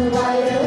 the wire.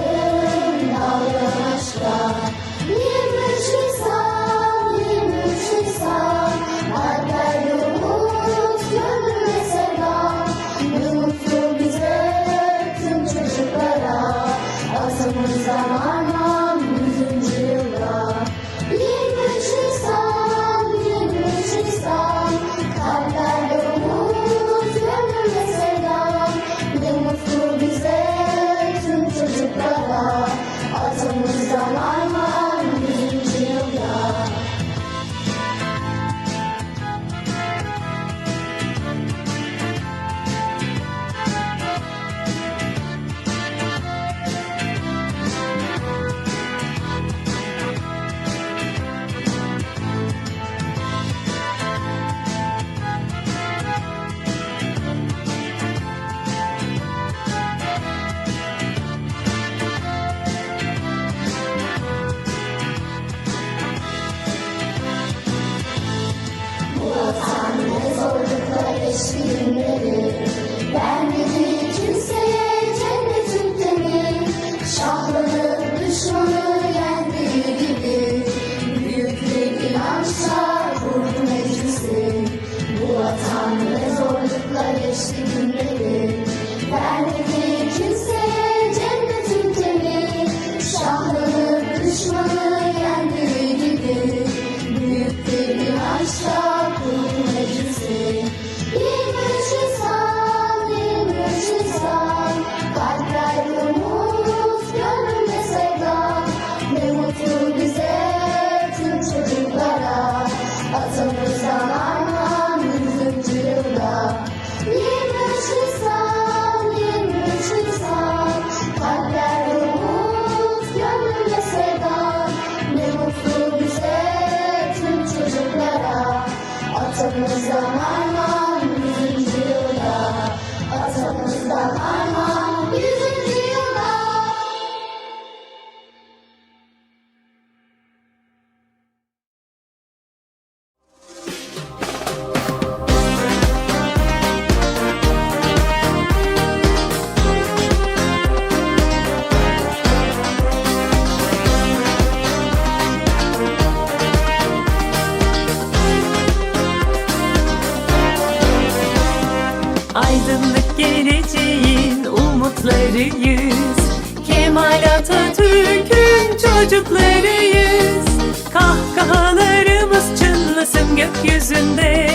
çocuklarıyız. Kahkahalarımız çınlasın gökyüzünde.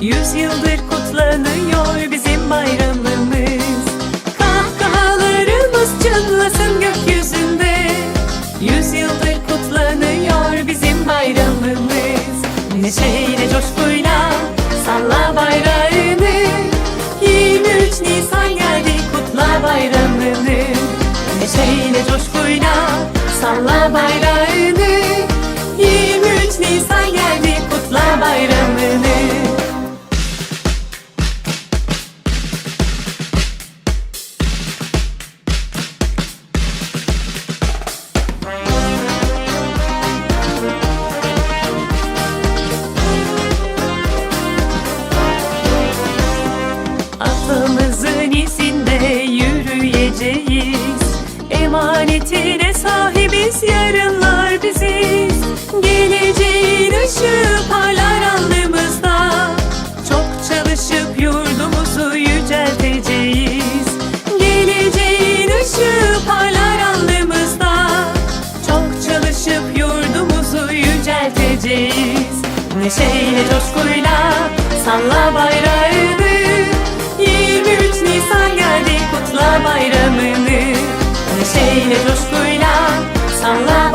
Yüzyıldır kutlanıyor bizim bayramımız. Kahkahalarımız çınlasın gökyüzünde. Yüzyıldır kutlanıyor bizim bayramımız. Neşeyle coşkuyla neşeyle coşkuyla Salla bayrağını 23 Nisan geldi kutla bayramını. Neşeyle coşkuyla Salla